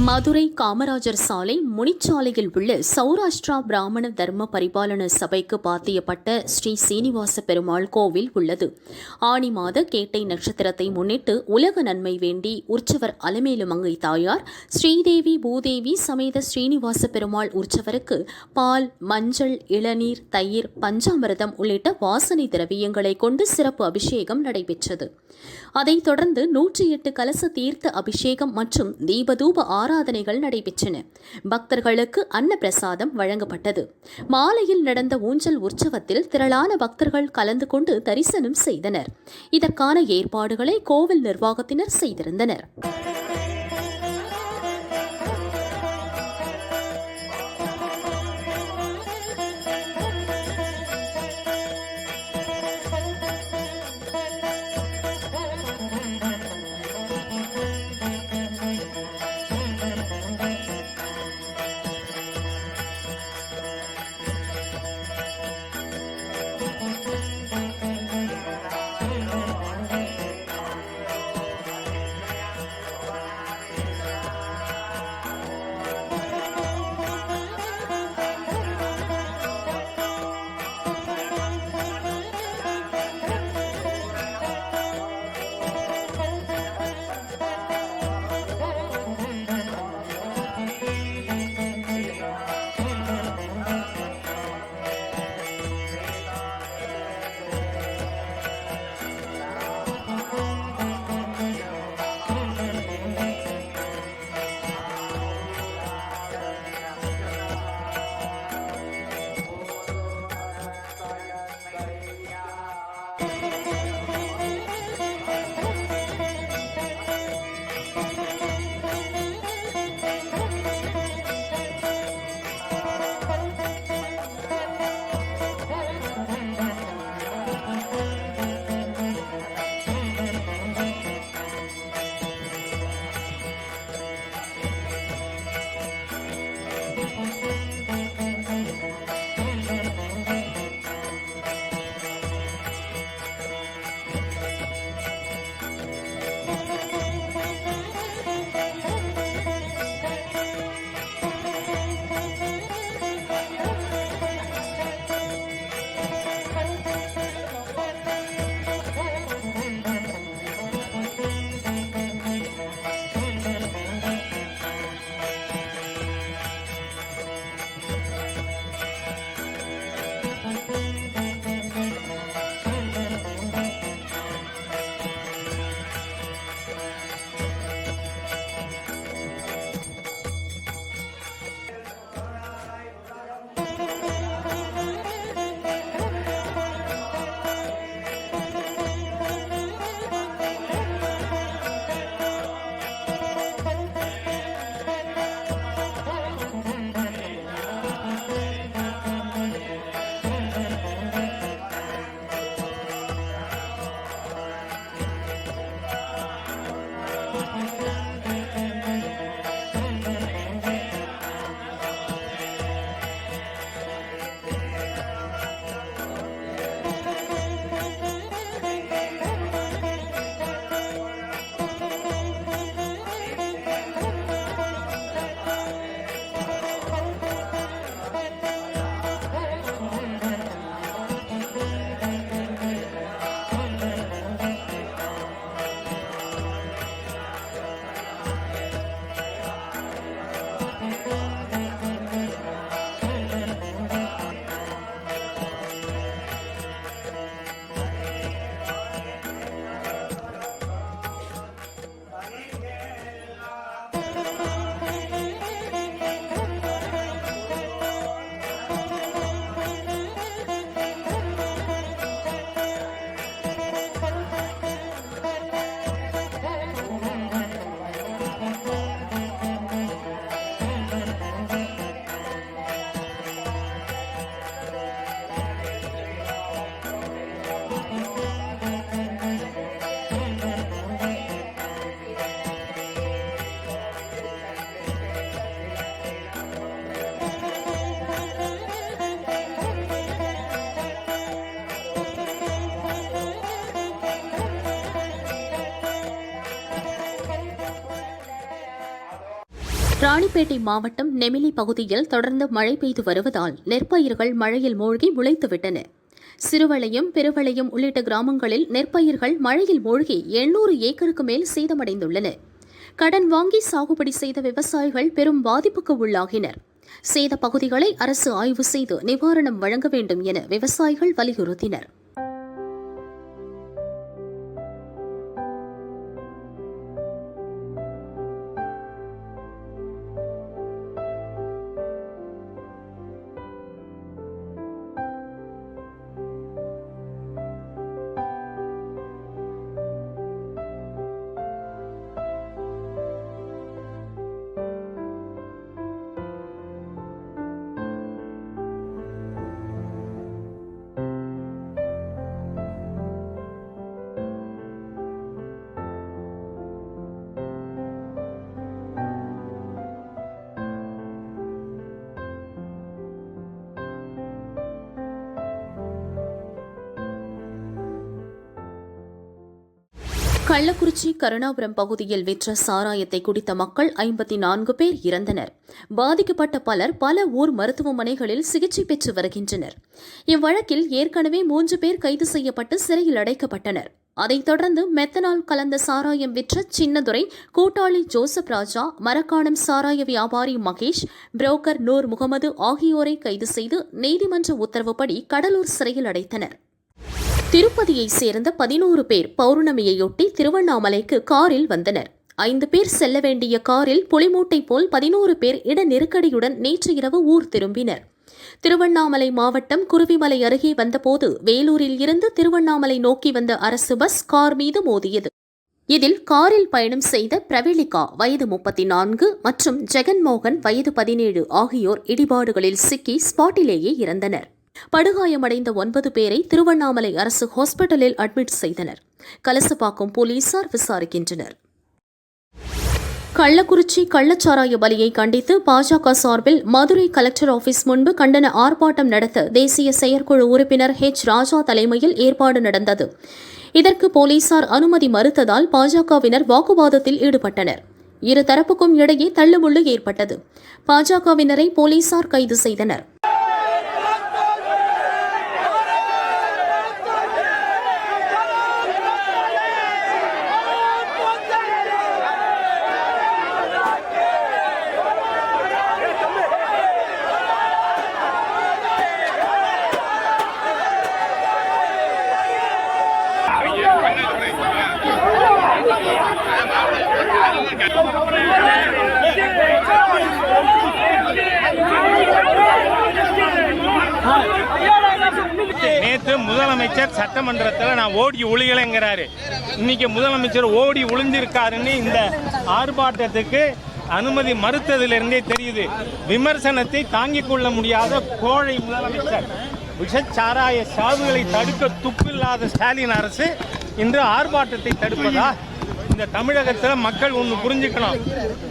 மதுரை காமராஜர் சாலை முனிச்சாலையில் உள்ள சௌராஷ்டிரா பிராமண தர்ம பரிபாலன சபைக்கு பாத்தியப்பட்ட ஸ்ரீ சீனிவாச பெருமாள் கோவில் உள்ளது. ஆனி மாத கேட்டை நட்சத்திரத்தை முன்னிட்டு உலக நன்மை வேண்டி உற்சவர் அலமேலு மங்கை தாயார் ஸ்ரீதேவி பூதேவி சமேத ஸ்ரீனிவாச பெருமாள் உற்சவருக்கு பால் மஞ்சள் இளநீர் தயிர் பஞ்சாமிரதம் உள்ளிட்ட வாசனை திரவியங்களை கொண்டு சிறப்பு அபிஷேகம் நடைபெற்றது. அதைத் தொடர்ந்து நூற்றி எட்டு கலச தீர்த்த அபிஷேகம் மற்றும் தீபதூப ஆராதனைகள் நடைபெற்றன. பக்தர்களுக்கு அன்னப்பிரசாதம் வழங்கப்பட்டது. மாலையில் நடந்த ஊஞ்சல் உற்சவத்தில் திரளான பக்தர்கள் கலந்து கொண்டு தரிசனம் செய்தனர். இதற்கான ஏற்பாடுகளை கோவில் நிர்வாகத்தினர் செய்திருந்தனர். ராணிப்பேட்டை மாவட்டம் நெமிலி பகுதியில் தொடர்ந்து மழை பெய்து வருவதால் நெற்பயிர்கள் மழையில் மூழ்கி முளைத்துவிட்டன. சிறுவளையம் பெருவளையம் உள்ளிட்ட கிராமங்களில் நெற்பயிர்கள் மழையில் மூழ்கி எண்ணூறு ஏக்கருக்கு மேல் சேதமடைந்துள்ளன. கடன் வாங்கி சாகுபடி செய்த விவசாயிகள் பெரும் பாதிப்புக்கு உள்ளாகினர். சேத பகுதிகளை அரசு ஆய்வு செய்து நிவாரணம் வழங்க வேண்டும் என விவசாயிகள் வலியுறுத்தினர். கள்ளக்குறிச்சி கருணாபுரம் பகுதியில் விற்ற சாராயத்தை குடித்த மக்கள் ஐம்பத்தி நான்கு பேர் இறந்தனர். பாதிக்கப்பட்ட பலர் பல ஊர் மருத்துவமனைகளில் சிகிச்சை பெற்று வருகின்றனர். இவ்வழக்கில் ஏற்கனவே மூன்று பேர் கைது செய்யப்பட்டு சிறையில் அடைக்கப்பட்டனர். அதைத் தொடர்ந்து மெத்தனால் கலந்த சாராயம் விற்ற சின்னதுரை கூட்டாளி ஜோசப் ராஜா மரக்காணம் சாராய வியாபாரி மகேஷ் புரோக்கர் நூர் முகமது ஆகியோரை கைது செய்து நீதிமன்ற உத்தரவுப்படி கடலூர் சிறையில் அடைத்தனர். திருப்பதியைச் சேர்ந்த பதினோரு பேர் பௌர்ணமியையொட்டி திருவண்ணாமலைக்கு காரில் வந்தனர். ஐந்து பேர் செல்ல வேண்டிய காரில் புலிமூட்டை போல் பதினோரு பேர் இட நெருக்கடியுடன் நேற்று இரவு ஊர் திரும்பினர். திருவண்ணாமலை மாவட்டம் குருவிமலை அருகே வந்தபோது வேலூரில் இருந்து திருவண்ணாமலை நோக்கி வந்த அரசு பஸ் கார் மீது மோதியது. இதில் காரில் பயணம் செய்த பிரவீளிகா வயது முப்பத்தி நான்கு மற்றும் ஜெகன்மோகன் வயது பதினேழு ஆகியோர் இடிபாடுகளில் சிக்கி ஸ்பாட்டிலேயே இறந்தனர். படுகாயமடைந்த ஒன்பது பேரை திருவண்ணாமலை அரசு ஹாஸ்பிட்டலில் அட்மிட் செய்தனர். கலசப்பாக்கம் போலீசார் விசாரிக்கின்றனர். கள்ளக்குறிச்சி கள்ளச்சாராய பலியை கண்டித்து பாஜக சார்பில் மதுரை கலெக்டர் ஆபீஸ் முன்பு கண்டன ஆர்ப்பாட்டம் நடத்த தேசிய செயற்குழு உறுப்பினர் ஹெச் ராஜா தலைமையில் ஏற்பாடு நடந்தது. இதற்கு போலீசார் அனுமதி மறுத்ததால் பாஜகவினர் வாக்குவாதத்தில் ஈடுபட்டனர். இரு தரப்புக்கும் இடையே தள்ளுமுள்ளு ஏற்பட்டது. பாஜகவினரை போலீசார் கைது செய்தனர். நேற்று முதலமைச்சர் சட்டமன்றத்தில் நான் ஓடி ஒளிகலைங்கிறாரு இன்னைக்கு முதலமைச்சர் ஓடி ஒளிஞ்சிருக்காருன்னு இந்த ஆர்ப்பாட்டத்துக்கு அனுமதி மறுத்ததிலிருந்தே தெரியுது. விமர்சனத்தை தாங்கிக் கொள்ள முடியாத கோழை முதலமைச்சர். விஷச்சாராய சாவுகளை தடுக்க துப்பில்லாத ஸ்டாலின் அரசு இன்று ஆர்ப்பாட்டத்தை தடுப்பதா? இந்த தமிழகத்தில் மக்கள் ஒன்று புரிஞ்சுக்கணும்.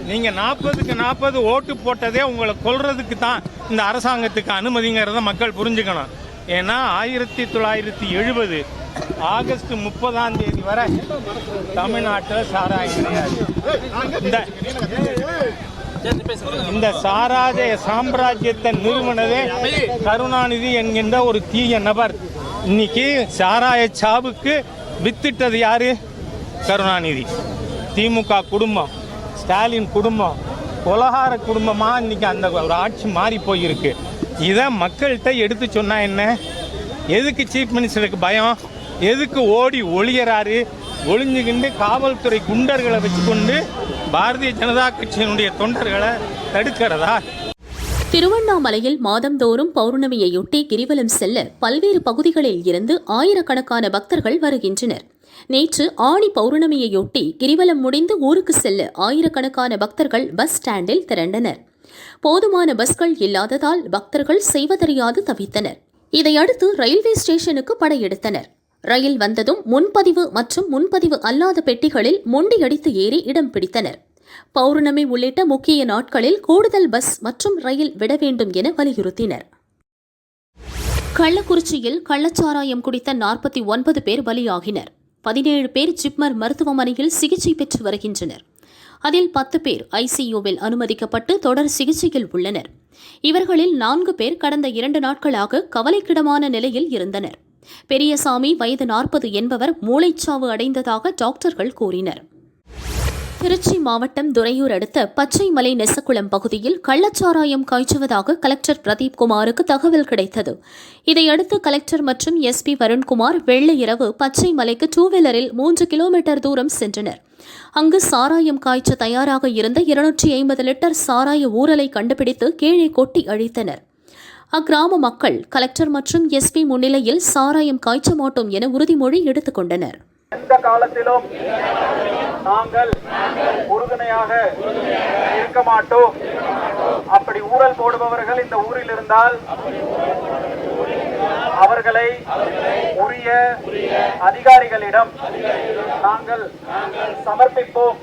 நீங்கள் நாற்பதுக்கு நாற்பது ஓட்டு போட்டதே உங்களை கொல்றதுக்கு தான் இந்த அரசாங்கத்துக்கு அனுமதிங்கிறத மக்கள் புரிஞ்சுக்கணும். ஏன்னா ஆயிரத்தி தொள்ளாயிரத்தி எழுபது ஆகஸ்ட் முப்பதாம் தேதி வரை தமிழ்நாட்டில் சாராயம் கிடையாது. இந்த இந்த சாராஜய சாம்ராஜ்யத்தை நிறுவனதே கருணாநிதி என்கின்ற ஒரு தீய நபர். இன்னைக்கு சாராய சாவுக்கு வித்திட்டது யாரு? கருணாநிதி. திமுக குடும்பம் ஸ்டாலின் குடும்பம் கொலகார குடும்பமாக இன்றைக்கி அந்த ஒரு ஆட்சி மாறி போயிருக்கு. இதை மக்கள்கிட்ட எடுத்து சொன்னால் என்ன? எதுக்கு சீஃப் மினிஸ்டருக்கு பயம்? எதுக்கு ஓடி ஒளியறாரு? ஒளிஞ்சுக்கிண்டு காவல்துறை குண்டர்களை வச்சுக்கொண்டு பாரதிய ஜனதா கட்சியினுடைய தொண்டர்களை தடுக்கிறதா? திருவண்ணாமலையில் மாதந்தோறும் பௌர்ணமியையொட்டி கிரிவலம் செல்ல பல்வேறு பகுதிகளில் இருந்து ஆயிரக்கணக்கான பக்தர்கள் வருகின்றனர். நேற்று ஆணி பௌர்ணமியையொட்டி கிரிவலம் முடிந்து ஊருக்கு செல்ல ஆயிரக்கணக்கான பக்தர்கள் பஸ் ஸ்டாண்டில் திரண்டனர். போதுமான பஸ்கள் இல்லாததால் பக்தர்கள் செய்வதறியாது தவித்தனர். இதையடுத்து ரயில்வே ஸ்டேஷனுக்கு படையெடுத்தனர். ரயில் வந்ததும் முன்பதிவு மற்றும் முன்பதிவு அல்லாத பெட்டிகளில் மொண்டியடித்து ஏறி இடம் பிடித்தனர். பௌர்ணமி உள்ளிட்ட முக்கிய நாட்களில் கூடுதல் பஸ் மற்றும் ரயில் விட வேண்டும் என வலியுறுத்தினர். கள்ளக்குறிச்சியில் கள்ளச்சாராயம் குடித்த நாற்பத்தி ஒன்பது பேர் பலியாகினர். பதினேழு பேர் ஜிப்மர் மருத்துவமனையில் சிகிச்சை பெற்று வருகின்றனர். அதில் பத்து பேர் ஐசியூவில் அனுமதிக்கப்பட்டு தொடர் சிகிச்சையில் உள்ளனர். இவர்களில் நான்கு பேர் கடந்த இரண்டு நாட்களாக கவலைக்கிடமான நிலையில் இருந்தனர். பெரியசாமி வயது நாற்பது என்பவர் மூளைச்சாவு அடைந்ததாக டாக்டர்கள் கூறினர். திருச்சி மாவட்டம் துறையூர் அடுத்த பச்சைமலை நெசக்குளம் பகுதியில் கள்ளச்சாராயம் காய்ச்சுவதாக கலெக்டர் பிரதீப் குமாருக்கு தகவல் கிடைத்தது. இதையடுத்து கலெக்டர் மற்றும் எஸ்பி வருண்குமார் வெள்ளை இரவு பச்சைமலைக்கு டூ வீலரில் மூன்று கிலோமீட்டர் தூரம் சென்றனர். அங்கு சாராயம் காய்ச்ச தயாராக இருந்த இருநூற்றி ஐம்பது லிட்டர் சாராய ஊரலை கண்டுபிடித்து கீழே கொட்டி அழித்தனர். அக்கிராம மக்கள் கலெக்டர் மற்றும் எஸ்பி முன்னிலையில் சாராயம் காய்ச்ச மாட்டோம் என உறுதிமொழி எடுத்துக்கொண்டனர் எந்த காலத்திலும் நாங்கள் உறுதுணையாக இருக்க மாட்டோம். அப்படி ஊழல் போடுபவர்கள் இந்த ஊரில் இருந்தால் அவர்களை உரிய அதிகாரிகளிடம் நாங்கள் சமர்ப்பிப்போம்.